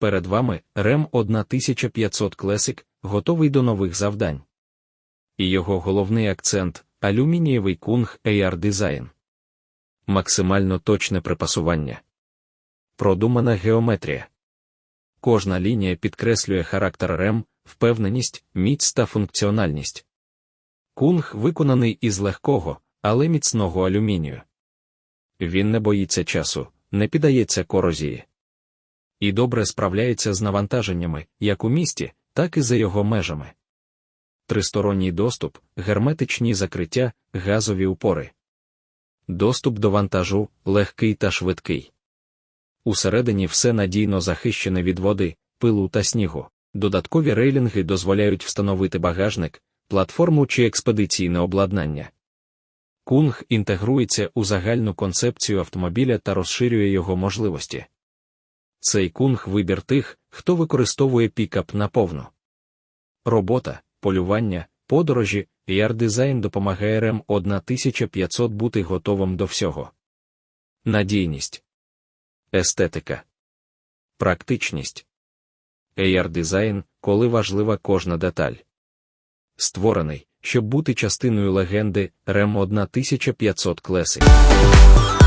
Перед вами REM 1500 Classic, готовий до нових завдань. І його головний акцент алюмінієвий кунг AR Design. Максимально точне припасування. Продумана геометрія. Кожна лінія підкреслює характер REM, впевненість, міць та функціональність. Кунг виконаний із легкого, але міцного алюмінію. Він не боїться часу, не піддається корозії. І добре справляється з навантаженнями, як у місті, так і за його межами. Тристоронній доступ, герметичні закриття, газові упори. Доступ до вантажу легкий та швидкий. Усередині все надійно захищене від води, пилу та снігу. Додаткові рейлінги дозволяють встановити багажник, платформу чи експедиційне обладнання. Кунг інтегрується у загальну концепцію автомобіля та розширює його можливості. Цей кунг вибір тих, хто використовує пікап наповну. Робота, полювання, подорожі, яр-дизайн допомагає РМ 1500 бути готовим до всього. Надійність, естетика, практичність. AR-дизайн, коли важлива кожна деталь. Створений, щоб бути частиною легенди REM 1500 Classic.